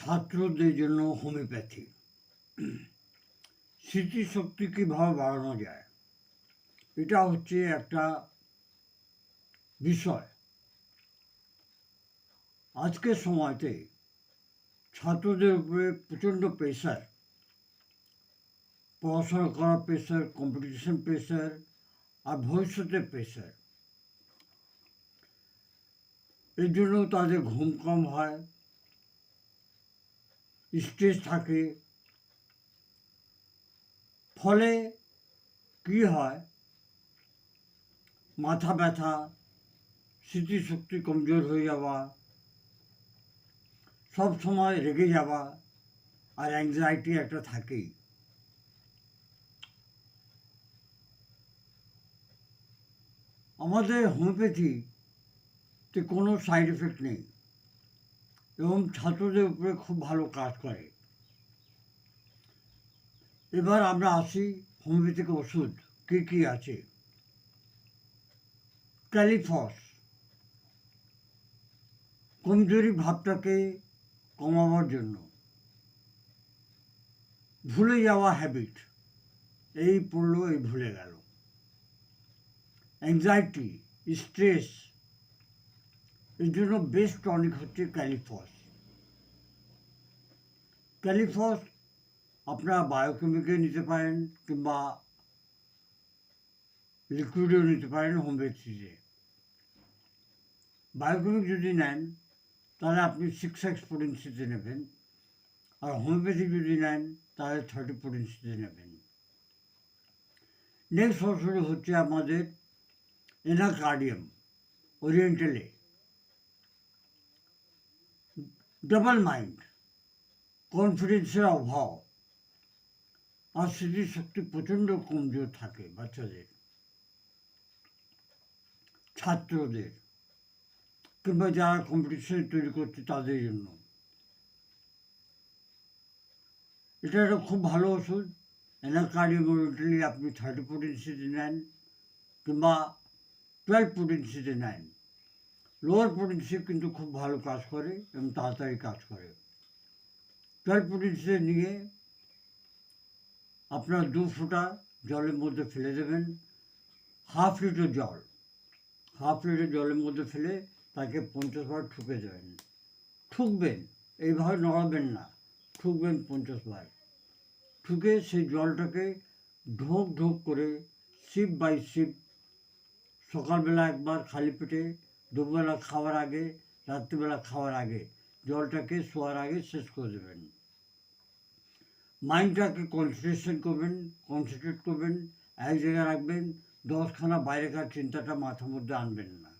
ছাত্রদের জন্য হোমিওপ্যাথি। স্মৃতিশক্তি কীভাবে বাড়ানো যায়। এটা হচ্ছে একটা বিষয়। আজকের সময়তে ছাত্রদের উপরে প্রচণ্ড প্রেশার পড়াশোনা করার প্রেশার কম্পিটিশন প্রেশার আর ভবিষ্যতের প্রেশার এর জন্য তাদের ঘুম কম হয়। স্ট্রেস থাকে। ফলে কি হয়? মাথা ব্যথা, স্মৃতিশক্তি কমজোর হয়ে যাওয়া, সব সময় রেগে যাওয়া আর অ্যাংজাইটি একটা থাকেই। আমাদের হোমিওপ্যাথিতে কোনো সাইড এফেক্ট নেই। এবং ছাত্রদের উপরে খুব ভালো কাজ করে। এবার আমরা আসি হোমিওপ্যাথিক ওষুধ, কী কী আছে? ক্যালিফস কমজোরি ভাবটাকে কমাবার জন্য। ভুলে যাওয়া হ্যাবিট এই পড়ল, এই ভুলে গেল। অ্যাংজাইটি স্ট্রেস এর জন্য বেস্ট টনিক হচ্ছে ক্যালিফস ক্যালিফস আপনারা বায়োকেমিকে নিতে পারেন কিংবা লিকুইডও নিতে পারেন হোমিওপ্যাথিতে বায়োকেমিক যদি নেন, তাহলে আপনি সিক্স এক্স পোটেন্সিতে নেবেন। আর হোমিওপ্যাথি যদি নেন, তাহলে থার্টি পোটেন্সিতে নেবেন। নেক্সট ওষুধ হচ্ছে আমাদের এনাকার্ডিয়াম, ওরিয়েন্টালে। ডাবল মাইন্ড কনফিডেন্সের অভাব, আর স্মৃতিশক্তি প্রচণ্ড কমজোর থাকে বাচ্চাদের, ছাত্রদের, কিংবা যারা কম্পিটিশন তৈরি করছে তাদের জন্য। এটা একটা খুব ভালো ওষুধ। অ্যানাকার্ডিওমেন্টালি আপনি থার্টি পোটেন্সিতে নেন, কিংবা টুয়েলভ পোটেন্সিতে নেন। লোয়ার পোটেন্সি কিন্তু খুব ভালো কাজ করে এবং তাড়াতাড়ি কাজ করে। টুয়েলভ পোটেন্সিতে নিয়ে আপনার দু ফোঁটা জলের মধ্যে ফেলে দেবেন হাফ লিটার জল। হাফ লিটার জলের মধ্যে ফেলে তাকে পঞ্চাশ বার ঠুকে দেবেন। ঠুকবেন, এইভাবে নড়াবেন না, ঠুকবেন পঞ্চাশ বার। ঠুকে সেই জলটাকে ঢোক ঢোক করে সিপ বাই সিপ সকালবেলা একবার খালি পেটে দুপুরবেলা খাওয়ার আগে, রাত্রিবেলা খাওয়ার আগে, জলটাকে শোয়ার আগে শেষ করে দেবেন। মাইন্ডটাকে কনসেন্ট্রেশন করবেন কনসেন্ট্রেট করবেন, এক জায়গায় রাখবেন, দশখানা বাইরেকার চিন্তাটা মাথার মধ্যে আনবেন না।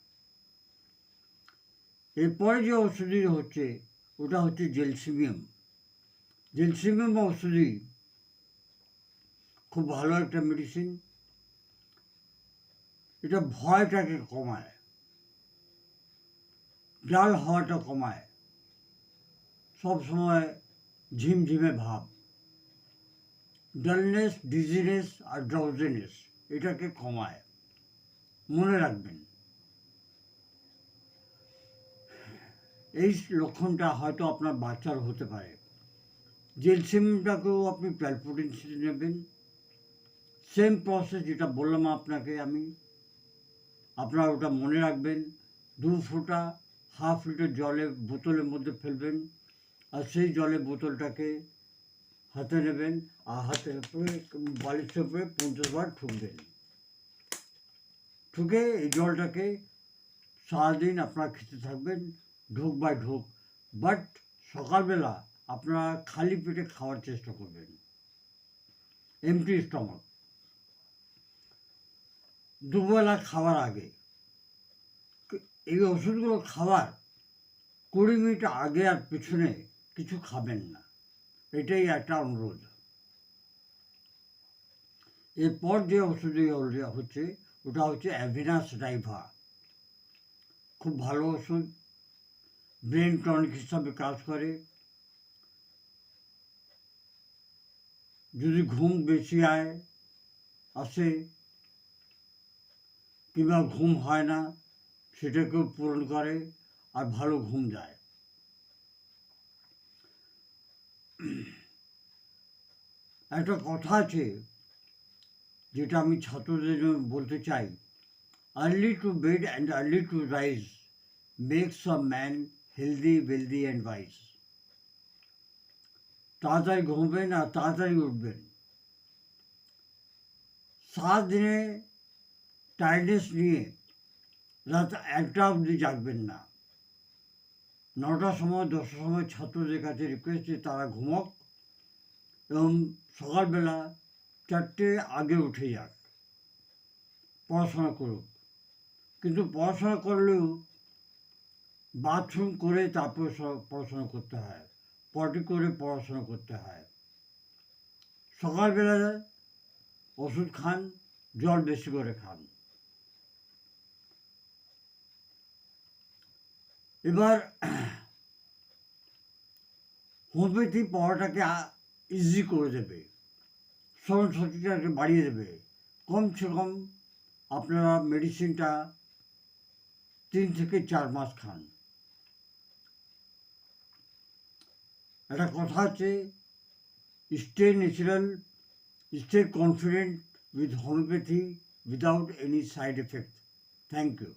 এরপরে যে ওষুধি হচ্ছে, ওটা হচ্ছে জেলসিমিয়াম। জেলসিমিয়াম ওষুধি খুব ভালো একটা মেডিসিন এটা ভয়টাকে কমায়। জাল হওয়াটা কমায়। সব সময় ঝিমঝিমে ভাব। ডালনেস ডিজিনেস আর ড্রাউজিনেস এটাকে কমায়। মনে রাখবেন। এই লক্ষণটা হয়তো আপনার বাচ্চার হতে পারে। জেলসিমটাকেও আপনি প্যালপোটেন্সিতে নেবেন। সেম প্রসেস যেটা বললাম আপনাকে আমি। আপনারা ওটা মনে রাখবেন। দু ফোঁটা হাফ লিটার জলে বোতলের মধ্যে ফেলবেন আর সেই জলে বোতলটাকে হাতে নেবেন আর হাতের উপরে বালিশের উপরে পঞ্চাশ বার ঠুকবেন। ঠুকে এই জলটাকে সারাদিন আপনারা খেতে থাকবেন ঢোক বাই ঢোক বাট সকালবেলা আপনারা খালি পেটে খাওয়ার চেষ্টা করবেন। এমটি স্টমাক দুবেলা খাওয়ার আগে এই ওষুধগুলো খাওয়ার কুড়ি মিনিট আগে আর পিছনে কিছু খাবেন না। এটাই একটা অনুরোধ। এরপর যে ওষুধি হচ্ছে, ওটা হচ্ছে অ্যাভিনাস ডাইভা। খুব ভালো ওষুধ। ব্রেন টনিক হিসাবে কাজ করে। যদি ঘুম বেশি আয়, আসে, কিংবা ঘুম হয় না সেটাকেও পূরণ করে আর ভালো ঘুম যায় একটা কথা আছে যেটা আমি ছাত্রদের জন্য বলতে চাই early to bed and early to rise makes a man healthy wealthy and wise তাড়াতাড়ি ঘুমবেন আর তাড়াতাড়ি উঠবেন সাত দিনে টায়ার্ডনেস নিয়ে রাত একটা অবধি জাগবেন না। নটার সময়, দশটার সময় ছাত্রদের কাছে রিকোয়েস্ট তারা ঘুমক এবং সকালবেলা চারটে আগে উঠে যাক, পড়াশোনা করুক। কিন্তু পড়াশোনা করলেও বাথরুম করে তারপর পড়াশোনা করতে হয় পটি করে পড়াশোনা করতে হয়। সকালবেলা ওষুধ খান জল বেশি করে খান। এবার হোমিওপ্যাথি পড়াটাকে ইজি করে দেবে। স্মরণ শক্তিটাকে বাড়িয়ে দেবে। কমসে কম আপনারা মেডিসিনটা তিন থেকে চার মাস খান। একটা কথা আছে stay natural stay confident with homeopathy without any side effect thank you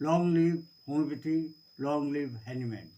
long live homeopathy long live Hahnemann